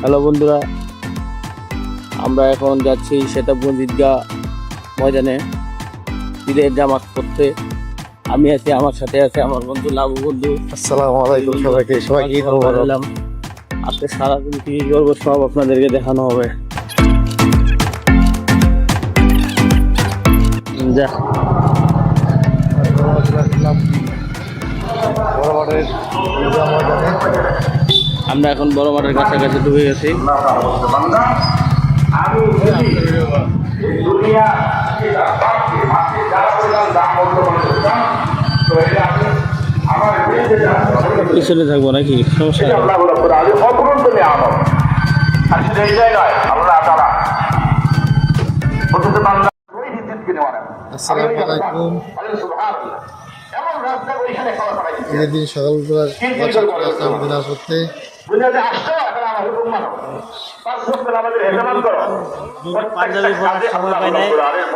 Hello বন্ধুরা আমরা এখন যাচ্ছি সেতাবগঞ্জ ঈদগাহ ময়দানে ঈদের জামাত করতে আমি আছি আমার সাথে আছে আমার বন্ধু লাভু বন্ধু। আসসালামু আলাইকুম সবাইকে সবাইকে ঈদ মোবারক এলাম আজকে সারাদিন কি করব সব আপনাদেরকে দেখানো হবে। যা। বড় মাঠের ঈদগাহ ময়দানে আমরা এখন বড় মাঠের কাছাকাছি ঢুকে গেছি। পিছনে থাকব নাকি? সমস্যা আসসালামু আলাইকুম। ঈদের দিন সকালবেলা করতে দুনিয়াতে আসছো এখন আমার হুকুম মানো। পাঁচ বছর আমাদের হেফাজত করো। পাঞ্জাবি পরার সময় পাই নাই,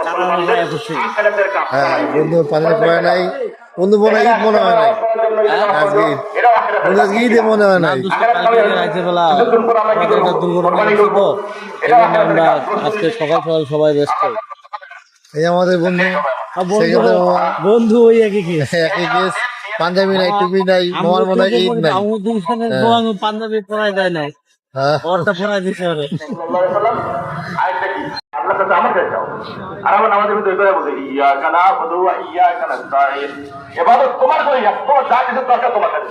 কারণ আমি গায়ে ঘুরছি। হ্যাঁ বন্ধু পানি পড়ে নাই। বন্ধু মনে ঈদ মনে হয় নাই। আজকে ঈদ আজকে মনে হয় নাই। আমরা সকাল সকাল সবাই ব্যস্ত। এই আমাদের বন্ধু বন্ধু ওই একই কি একই কেস পাঞ্জাবি নাই টুপি নাই মামার মনে হয় ঈদ নাই। পাঞ্জাবি পরাই দেয় নাই। হ্যাঁ। ওরটা পরাই দিছে ওরে। আরেকটা কাছে আমার কাছে চাও আর আমার আমাদের ভিতরে করে বলছে ইয়া কানা বধু ইয়া কানা সাইন এবাদত তোমার করে যাক তোমার যা কিছু দরকার তোমার কাছে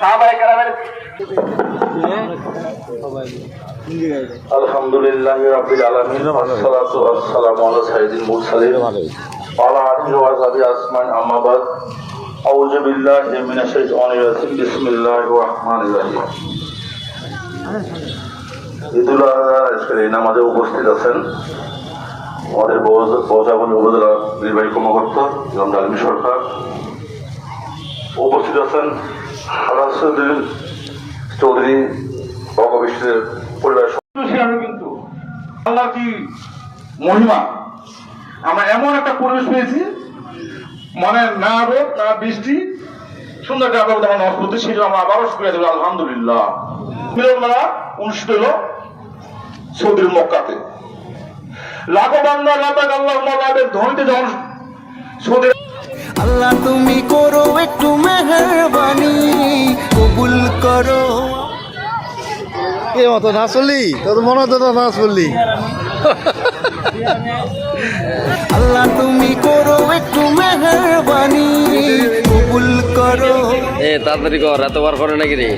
সাহাবায়ে কেরামের আলহামদুলিল্লাহ রাব্বিল আলামিন বাদ আউযু বিল্লাহি মিনাশ শাইতানির রাজিম। বিসমিল্লাহির রহমানির রহিম। ঈদুল আজকের এই নামাজে উপস্থিত আছেন। আমাদের উপজেলা নির্বাহী কর্মকর্তা, ইমাম ডালমি সরকার। উপস্থিত আছেন রাসুদ্দিন চৌধুরী বঙ্গবিশ্বের পরিবার কিন্তু। আল্লাহ কি মহিমা? আমরা এমন একটা পরিবেশ পেয়েছি মানে না রোদ না বৃষ্টি সুন্দর একটা করতে সেই জন্য আমরা আবারও শুক্রিয়া দেবো আলহামদুলিল্লাহ। মিলনমেলা অনুষ্ঠিত হলো সৌদির মক্কাতে। লাখো বান্দা লাখ আল্লাহ মালাদের ধনীতে যখন সৌদি আল্লাহ তুমি করো একটু মেহরবানি কবুল করো। কে মতো না চললি তোর মনে হতো না না চললি আল্লাহ তুমি করো একটু মেহরবানি কবুল করো। এ তাড়াতাড়ি কর এতবার করে নাকি রে?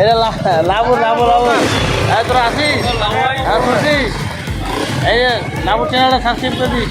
এটা লাভ লাভ লাভ তোরা আসিস হ্যাঁ শুনছিস এই লাভু চ্যানেলটা সাবস্ক্রাইব করে দিস